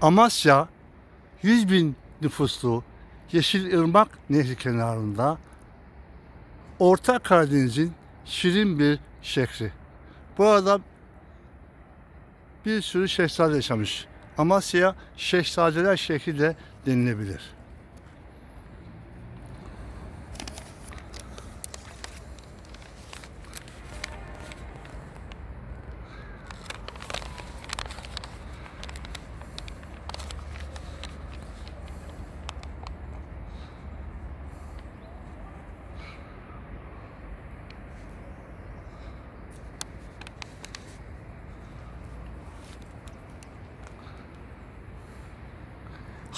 Amasya 100 bin nüfuslu Yeşilırmak Nehri kenarında Orta Karadeniz'in şirin bir şehri. Bu arada bir sürü şehzade yaşamış. Amasya Şehzadeler şehri de denilebilir.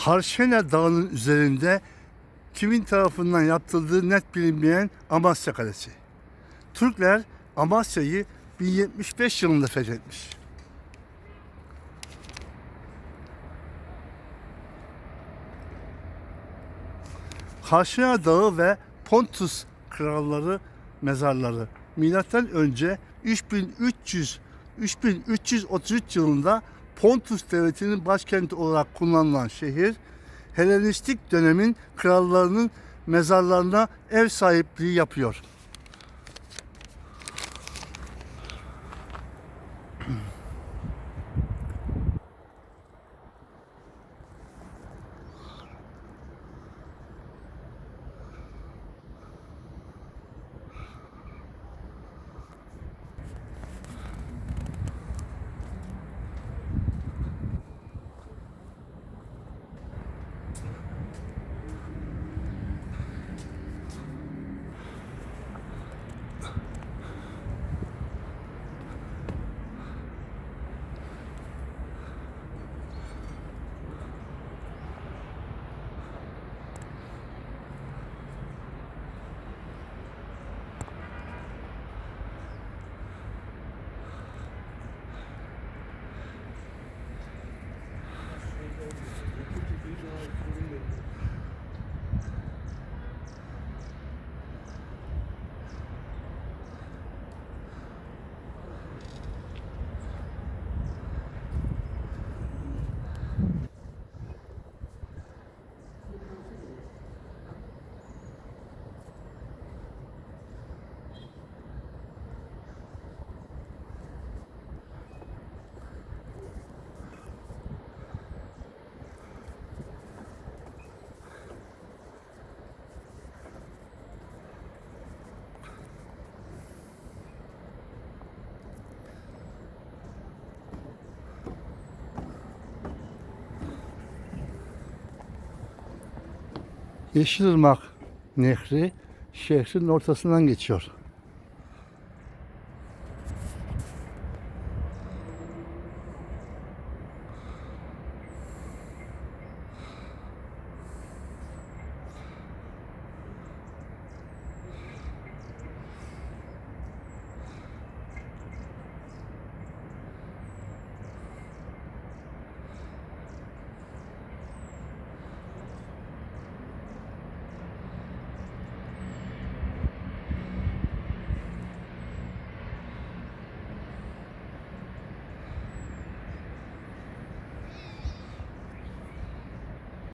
Harşene Dağı'nın üzerinde kimin tarafından yaptırıldığı net bilinmeyen Amasya Kalesi. Türkler Amasya'yı 1075 yılında fethetmiş. Harşena Dağı ve Pontus kralları mezarları milattan önce 3300 3333 yılında Pontus devletinin başkenti olarak kullanılan şehir Helenistik dönemin krallarının mezarlarına ev sahipliği yapıyor. Yeşilırmak Nehri şehrin ortasından geçiyor.